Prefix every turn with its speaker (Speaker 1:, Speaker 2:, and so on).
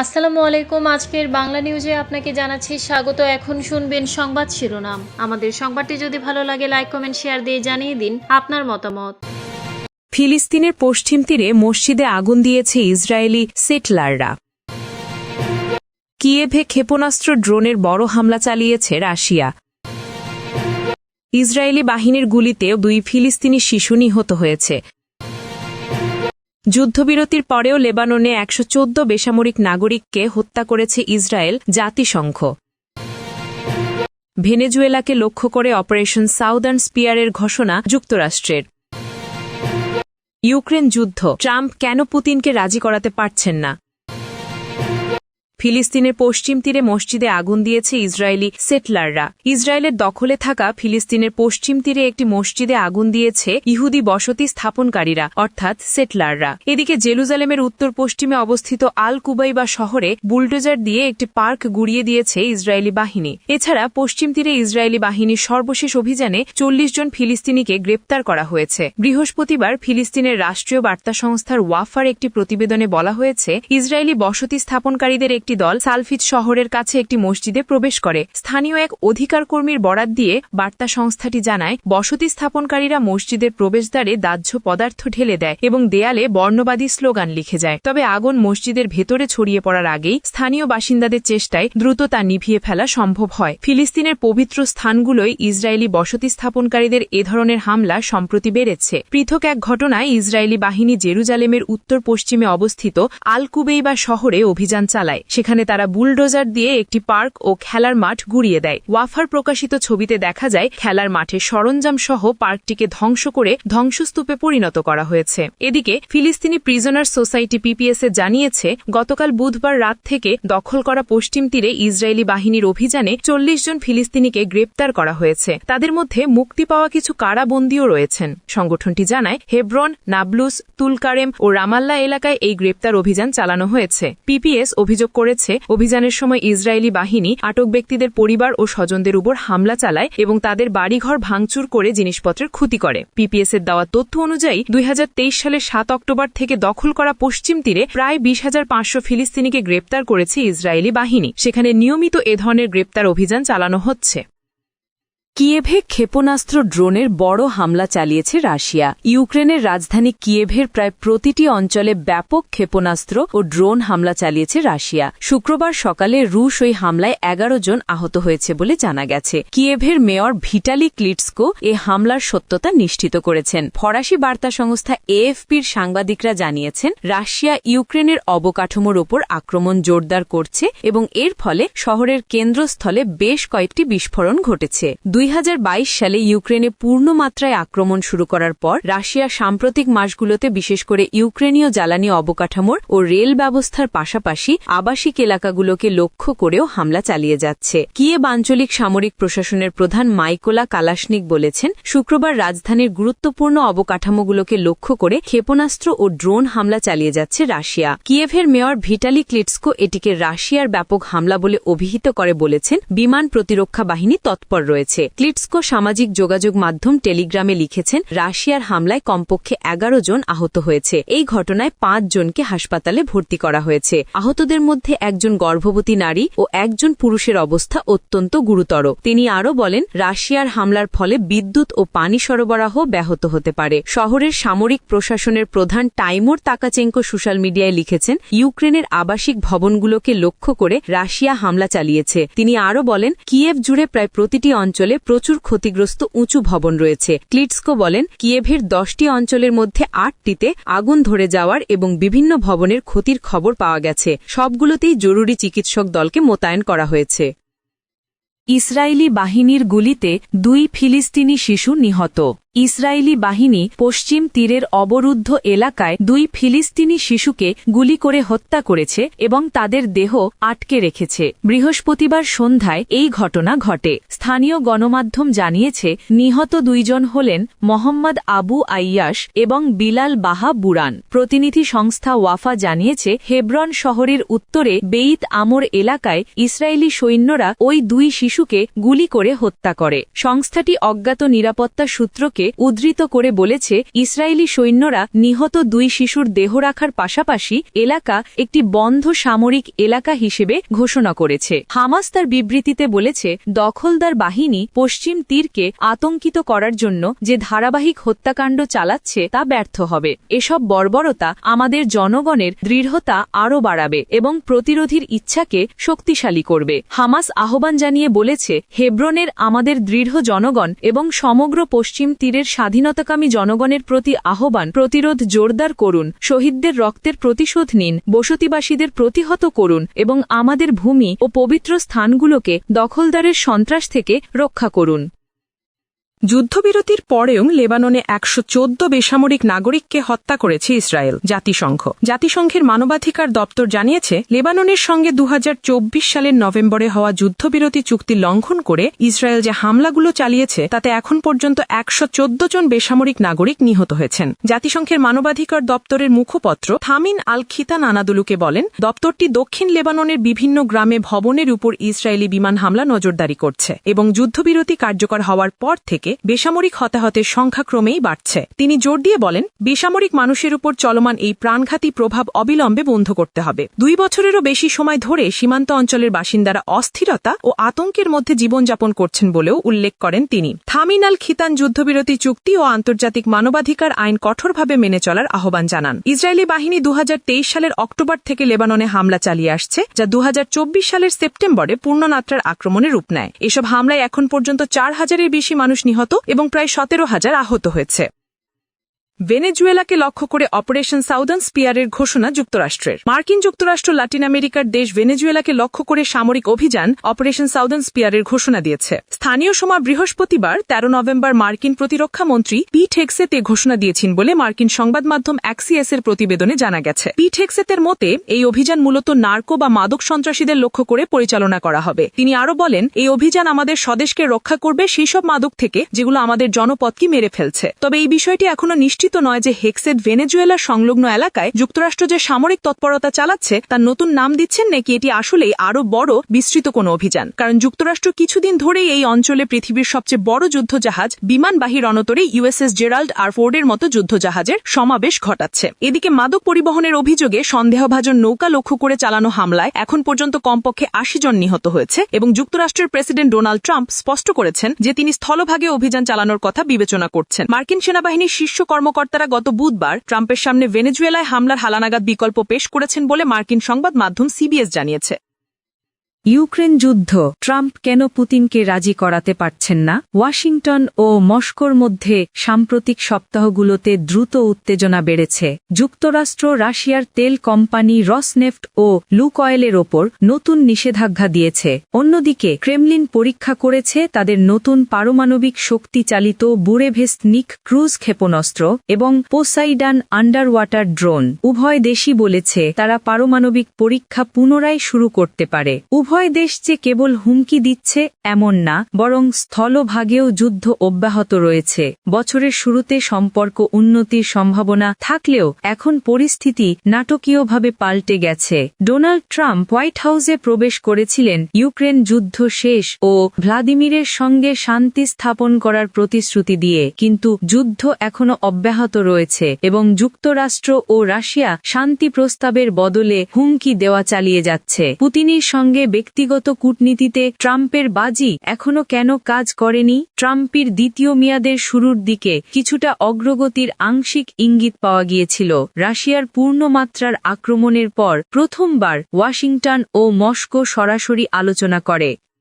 Speaker 1: আসসালামু আলাইকুম। আজকের বাংলা নিউজে আপনাকে জানাচ্ছি স্বাগত। এখন শুনবেন সংবাদ শিরোনাম। আমাদের সংবাদটি যদি ভালো লাগে লাইক কমেন্ট শেয়ার দিয়ে জানিয়ে দিন আপনার মতামত।
Speaker 2: ফিলিস্তিনের পশ্চিম তীরে মসজিদে আগুন দিয়েছে ইসরায়েলি সেটলাররা। কিয়েভে ক্ষেপণাস্ত্র ড্রোনের বড় হামলা চালিয়েছে রাশিয়া। ইসরায়েলি বাহিনীর গুলিতেও দুই ফিলিস্তিনি শিশু নিহত হয়েছে। যুদ্ধবিরতির পরেও লেবাননে একশো চৌদ্দ বেসামরিক নাগরিককে হত্যা করেছে ইসরায়েল জাতিসংঘ। ভেনেজুয়েলাকে লক্ষ্য করে অপারেশন সাউদার্ন স্পিয়ারের ঘোষণা যুক্তরাষ্ট্রের। ইউক্রেন যুদ্ধ, ট্রাম্প কেন পুতিনকে রাজি করাতে পারছেন না? ফিলিস্তিনের পশ্চিম তীরে মসজিদে আগুন দিয়েছে ইসরায়েলি সেটলাররা। ইসরায়েলের দখলে থাকা ফিলিস্তিনের পশ্চিম তীরে একটি মসজিদে আগুন দিয়েছে ইহুদি বসতি স্থাপনকারীরা, অর্থাৎ সেটলাররা। এদিকে জেরুজালেমের উত্তর পশ্চিমে অবস্থিত আল কুবাইবা শহরে বুলডোজার দিয়ে একটি পার্ক গুড়িয়ে দিয়েছে ইসরায়েলি বাহিনী। এছাড়া পশ্চিম তীরে ইসরায়েলি বাহিনীর সর্বশেষ অভিযানে চল্লিশ জন ফিলিস্তিনিকে গ্রেপ্তার করা হয়েছে। বৃহস্পতিবার ফিলিস্তিনের রাষ্ট্রীয় বার্তা সংস্থার ওয়াফার একটি প্রতিবেদনে বলা হয়েছে, ইসরায়েলি বসতি স্থাপনকারীদের একটি দল সালফিজ শহরের কাছে একটি মসজিদে প্রবেশ করে। স্থানীয় এক অধিকার কর্মীর বরাত দিয়ে বার্তা সংস্থাটি জানায়, বসতি স্থাপনকারীরা মসজিদের প্রবেশদ্বারে দাহ্য পদার্থ ঢেলে দেয় এবং দেয়ালে বর্ণবাদী স্লোগান লিখে যায়। তবে আগুন মসজিদের ভেতরে ছড়িয়ে পড়ার আগেই স্থানীয় বাসিন্দাদের চেষ্টায় দ্রুত তা নিভিয়ে ফেলা সম্ভব হয়। ফিলিস্তিনের পবিত্র স্থানগুলোয় ইসরায়েলি বসতি স্থাপনকারীদের এ ধরনের হামলা সম্প্রতি বেড়েছে। পৃথক এক ঘটনায় ইসরায়েলি বাহিনী জেরুজালেমের উত্তর পশ্চিমে অবস্থিত আল কুবেইবা শহরে অভিযান চালায়। সেখানে তারা বুলডোজার দিয়ে একটি পার্ক ও খেলার মাঠ গুড়িয়ে দেয়। ওয়াফার প্রকাশিত ছবিতে দেখা যায়, খেলার মাঠে সরঞ্জাম সহ পার্কটিকে ধ্বংস করে ধ্বংসস্তূপে পরিণত করা হয়েছে। এদিকে, ফিলিস্তিনি প্রিজনার সোসাইটি পিপিএসএ জানিয়েছে, গতকাল বুধবার রাত থেকে দখল করা পশ্চিম তীরে ইসরায়েলি বাহিনীর অভিযানে চল্লিশ জন ফিলিস্তিনিকে গ্রেপ্তার করা হয়েছে। তাদের মধ্যে মুক্তি পাওয়া কিছু কারাবন্দীও রয়েছেন। সংগঠনটি জানায়, হেব্রন, নাবলুস, তুলকারেম ও রামাল্লা এলাকায় এই গ্রেপ্তার অভিযান চালানো হয়েছে। পিপিএস অভিযোগ করেছে, অভিযানের সময় ইসরায়েলি বাহিনী আটক ব্যক্তিদের পরিবার ও স্বজনদের উপর হামলা চালায় এবং তাদের বাড়িঘর ভাঙচুর করে জিনিসপত্রের ক্ষতি করে। পিপিএস এর দেওয়া তথ্য অনুযায়ী, দুই হাজার তেইশ সালের সাত অক্টোবর থেকে দখল করা পশ্চিম তীরে প্রায় বিশ হাজার পাঁচশো ফিলিস্তিনিকে গ্রেপ্তার করেছে ইসরায়েলি বাহিনী। সেখানে নিয়মিত এ ধরনের গ্রেপ্তার অভিযান চালানো হচ্ছে। কিয়েভে ক্ষেপণাস্ত্র ড্রোনের বড় হামলা চালিয়েছে রাশিয়া। ইউক্রেনের রাজধানী কিয়েভের প্রায় প্রতিটি অঞ্চলে ব্যাপক ক্ষেপণাস্ত্র ও ড্রোন হামলা চালিয়েছে রাশিয়া। শুক্রবার সকালে রুশ ওই হামলায় এগারো জন আহত হয়েছে বলে জানা গেছে। কিয়েভের মেয়র ভিটালি ক্লিটসকো এ হামলার সত্যতা নিশ্চিত করেছেন। ফরাসি বার্তা সংস্থা এএফপির সাংবাদিকরা জানিয়েছেন, রাশিয়া ইউক্রেনের অবকাঠামোর ওপর আক্রমণ জোরদার করছে এবং এর ফলে শহরের কেন্দ্রস্থলে বেশ কয়েকটি বিস্ফোরণ ঘটেছে। দুই হাজার বাইশ সালে ইউক্রেনে পূর্ণমাত্রায় আক্রমণ শুরু করার পর রাশিয়া সাম্প্রতিক মাসগুলোতে বিশেষ করে ইউক্রেনীয় জ্বালানি অবকাঠামোর ও রেল ব্যবস্থার পাশাপাশি আবাসিক এলাকাগুলোকে লক্ষ্য করেও হামলা চালিয়ে যাচ্ছে। কিয়েব আঞ্চলিক সামরিক প্রশাসনের প্রধান মাইকোলা কালাশনিক বলেছেন, শুক্রবার রাজধানীর গুরুত্বপূর্ণ অবকাঠামোগুলোকে লক্ষ্য করে ক্ষেপণাস্ত্র ও ড্রোন হামলা চালিয়ে যাচ্ছে রাশিয়া। কিয়েভের মেয়র ভিটালি ক্লিটসকো এটিকে রাশিয়ার ব্যাপক হামলা বলে অভিহিত করে বলেছেন, বিমান প্রতিরক্ষা বাহিনী তৎপর রয়েছে। ক্লিটসকো সামাজিক যোগাযোগ মাধ্যম টেলিগ্রামে লিখেছেন, রাশিয়ার হামলায় কমপক্ষে এগারো জন আহত হয়েছে। এই ঘটনায় পাঁচ জনকে হাসপাতালে ভর্তি করা হয়েছে। আহতদের মধ্যে একজন গর্ভবতী নারী ও একজন পুরুষের অবস্থা অত্যন্ত গুরুতর। তিনি আরও বলেন, রাশিয়ার হামলার ফলে বিদ্যুৎ ও পানি সরবরাহ ব্যাহত হতে পারে। শহরের সামরিক প্রশাসনের প্রধান টাইমোর তাকাচেঙ্কো সোশ্যাল মিডিয়ায় লিখেছেন, ইউক্রেনের আবাসিক ভবনগুলোকে লক্ষ্য করে রাশিয়া হামলা চালিয়েছে। তিনি আরও বলেন, কিয়েভ জুড়ে প্রায় প্রতিটি অঞ্চলে প্রচুর ক্ষতিগ্রস্ত উঁচু ভবন রয়েছে। ক্লিটসকো বলেন, কিয়েভের দশটি অঞ্চলের মধ্যে আটটিতে আগুন ধরে যাওয়ার এবং বিভিন্ন ভবনের ক্ষতির খবর পাওয়া গেছে। সবগুলোতেই জরুরি চিকিৎসক দলকে মোতায়েন করা হয়েছে। ইসরায়েলি বাহিনীর গুলিতে দুই ফিলিস্তিনি শিশু নিহত। ইসরায়েলি বাহিনী পশ্চিম তীরের অবরুদ্ধ এলাকায় দুই ফিলিস্তিনি শিশুকে গুলি করে হত্যা করেছে এবং তাদের দেহ আটকে রেখেছে। বৃহস্পতিবার সন্ধ্যায় এই ঘটনা ঘটে। স্থানীয় গণমাধ্যম জানিয়েছে, নিহত দুইজন হলেন মোহাম্মদ আবু আইয়াস এবং বিলাল বাহা বুরান। প্রতিনিধি সংস্থা ওয়াফা জানিয়েছে, হেব্রন শহরের উত্তরে বেইত আমর এলাকায় ইসরায়েলি সৈন্যরা ওই দুই শিশুকে গুলি করে হত্যা করে। সংস্থাটি অজ্ঞাত নিরাপত্তা সূত্রকে ভিডিওকে উদ্ধৃত করে বলেছে, ইসরায়েলি সৈন্যরা নিহত দুই শিশুর দেহ রাখার পাশাপাশি এলাকা একটি বন্ধ সামরিক এলাকা হিসেবে ঘোষণা করেছে। হামাস তার বিবৃতিতে বলেছে, দখলদার বাহিনী পশ্চিম তীরকে আতঙ্কিত করার জন্য যে ধারাবাহিক হত্যাকাণ্ড চালাচ্ছে তা ব্যর্থ হবে। এসব বর্বরতা আমাদের জনগণের দৃঢ়তা আরও বাড়াবে এবং প্রতিরোধীর ইচ্ছাকে শক্তিশালী করবে। হামাস আহ্বান জানিয়ে বলেছে, হেব্রনের আমাদের দৃঢ় জনগণ এবং সমগ্র পশ্চিম তীরের স্বাধীনতাকামী জনগণের প্রতি আহ্বান, প্রতিরোধ জোরদার করুন, শহীদদের রক্তের প্রতিশোধ নিন, বসতিবাসীদের প্রতিহত করুন এবং আমাদের ভূমি ও পবিত্র স্থানগুলোকে দখলদারের সন্ত্রাস থেকে রক্ষা করুন।
Speaker 3: যুদ্ধবিরতির পরেও লেবাননে একশো চোদ্দ বেসামরিক নাগরিককে হত্যা করেছে ইসরায়েল জাতিসংঘ। জাতিসংঘের মানবাধিকার দপ্তর জানিয়েছে, লেবাননের সঙ্গে দু হাজার চব্বিশ সালের নভেম্বরে হওয়া যুদ্ধবিরতি চুক্তি লঙ্ঘন করে ইসরায়েল যে হামলাগুলো চালিয়েছে, তাতে এখন পর্যন্ত একশো চোদ্দ জন বেসামরিক নাগরিক নিহত হয়েছেন। জাতিসংঘের মানবাধিকার দপ্তরের মুখপত্র থামিন আল খিতান আনাদুলুকে বলেন, দপ্তরটি দক্ষিণ লেবাননের বিভিন্ন গ্রামে ভবনের উপর ইসরায়েলি বিমান হামলা নজরদারি করছে এবং যুদ্ধবিরতি কার্যকর হওয়ার পর থেকে বেসামরিক হতাহতের সংখ্যা ক্রমেই বাড়ছে। তিনি জোর দিয়ে বলেন, বেসামরিক মানুষের উপর চলমান এই প্রাণঘাতী প্রভাব অবিলম্বে বন্ধ করতে হবে। দুই বছরেরও বেশি সময় ধরে সীমান্ত অঞ্চলের বাসিন্দারা অস্থিরতা ও আতঙ্কের মধ্যে জীবনযাপন করছেন বলেও উল্লেখ করেন তিনি। থামিনাল খিতান যুদ্ধবিরতি চুক্তি ও আন্তর্জাতিক মানবাধিকার আইন কঠোরভাবে মেনে চলার আহ্বান জানান। ইসরায়েলি বাহিনী দু হাজার তেইশ সালের অক্টোবর থেকে লেবাননে হামলা চালিয়ে আসছে, যা দু হাজার চব্বিশ সালের সেপ্টেম্বরে পূর্ণমাত্রার আক্রমণে রূপ নেয়। এসব হামলায় এখন পর্যন্ত চার হাজারের বেশি মানুষ নিহত এবং প্রায় সতেরো হাজার আহত হয়েছে। ভেনেজুয়েলাকে লক্ষ্য করে অপারেশন সাউদার্ন স্পিয়ারের ঘোষণা যুক্তরাষ্ট্রের। মার্কিন যুক্তরাষ্ট্র লাতিন আমেরিকার দেশ ভেনেজুয়েলাকে লক্ষ্য করে সামরিক অভিযান অপারেশন সাউদার্ন স্পিয়ারের ঘোষণা দিয়েছে। স্থানীয় সময় বৃহস্পতিবার, তেরো নভেম্বর, মার্কিন প্রতিরক্ষা মন্ত্রী পিট হেক্সেতে ঘোষণা দিয়েছেন বলে মার্কিন সংবাদ মাধ্যম অ্যাক্সিএস এর প্রতিবেদনে জানা গেছে। পিট হেক্সেতের মতে, এই অভিযান মূলত নার্কো বা মাদক সন্ত্রাসীদের লক্ষ্য করে পরিচালনা করা হবে। তিনি আরও বলেন, এই অভিযান আমাদের স্বদেশকে রক্ষা করবে সেই সব মাদক থেকে, যেগুলো আমাদের জনপদকে মেরে ফেলছে। তবে এই বিষয়টি এখনও নিশ্চিত নয় যে হেক্সেট ভেনেজুয়েলা সংলগ্ন এলাকায় যুক্তরাষ্ট্র যে সামরিক তৎপরতা চালাচ্ছে, তার নতুন নাম দিচ্ছেন নাকি এটি আসলেই আরও বড় বিস্তৃত কোনো অভিযান? কারণ যুক্তরাষ্ট্র কিছুদিন ধরেই এই অঞ্চলে পৃথিবীর সবচেয়ে বড় যুদ্ধজাহাজ বিমানবাহী রণতরী ইউএসএস জেরাল্ড আর ফোর্ডের মতো যুদ্ধজাহাজের সমাবেশ ঘটাচ্ছে। এদিকে মাদক পরিবহনের অভিযোগে সন্দেহভাজন নৌকা লক্ষ্য করে চালানো হামলায় এখন পর্যন্ত কমপক্ষে আশি জন নিহত হয়েছে এবং যুক্তরাষ্ট্রের প্রেসিডেন্ট ডোনাল্ড ট্রাম্প স্পষ্ট করেছেন যে তিনি স্থলভাগে অভিযান চালানোর কথা বিবেচনা করছেন। মার্কিন সেনাবাহিনীর শীর্ষ কর্মকর্তারা গত বুধবার ট্রাম্পের সামনে ভেনেজুয়েলায় হামলার হালানাগাদ বিকল্প পেশ করেছেন বলে মার্কিন সংবাদ মাধ্যম সিবিএস জানিয়েছে।
Speaker 2: ইউক্রেন যুদ্ধ, ট্রাম্প কেন পুতিনকে রাজি করাতে পারছেন না? ওয়াশিংটন ও মস্কোর মধ্যে সাম্প্রতিক সপ্তাহগুলোতে দ্রুত উত্তেজনা বেড়েছে। যুক্তরাষ্ট্র, রাশিয়ার তেল কোম্পানি রসনেফট ও লুক অয়েলের ওপর নতুন নিষেধাজ্ঞা দিয়েছে। অন্যদিকে, ক্রেমলিন পরীক্ষা করেছে তাদের নতুন পারমাণবিক শক্তি চালিত বুরেভেস্তনিক ক্রুজ ক্ষেপণাস্ত্র এবং পোসাইডান আন্ডার ওয়াটার ড্রোন। উভয় দেশই বলেছে তারা পারমাণবিক পরীক্ষা পুনরায় শুরু করতে পারে। দেশ যে কেবল হুমকি দিচ্ছে, এমন না, বরং স্থলভাগেও যুদ্ধ অব্যাহত রয়েছে। বছরের শুরুতে সম্পর্ক উন্নতির সম্ভাবনা থাকলেও এখন পরিস্থিতি নাটকীয়ভাবে পাল্টে গেছে। ডোনাল্ড ট্রাম্প হোয়াইট হাউসে প্রবেশ করেছিলেন, ইউক্রেন যুদ্ধ শেষ ও ভ্লাদিমিরের সঙ্গে শান্তি স্থাপন করার প্রতিশ্রুতি দিয়ে। কিন্তু যুদ্ধ এখনও অব্যাহত রয়েছে এবং যুক্তরাষ্ট্র ও রাশিয়া শান্তি প্রস্তাবের বদলে হুমকি দেওয়া চালিয়ে যাচ্ছে। পুতিনের সঙ্গে ব্যক্তিগত কূটনীতিতে ট্রাম্পের বাজি এখনও কেন কাজ করেনি? ট্রাম্পের দ্বিতীয় মেয়াদের শুরুর দিকে কিছুটা অগ্রগতির আংশিক ইঙ্গিত পাওয়া গিয়েছিল। রাশিয়ার পূর্ণমাত্রার আক্রমণের পর প্রথমবার ওয়াশিংটন ও মস্কো সরাসরি আলোচনা করে।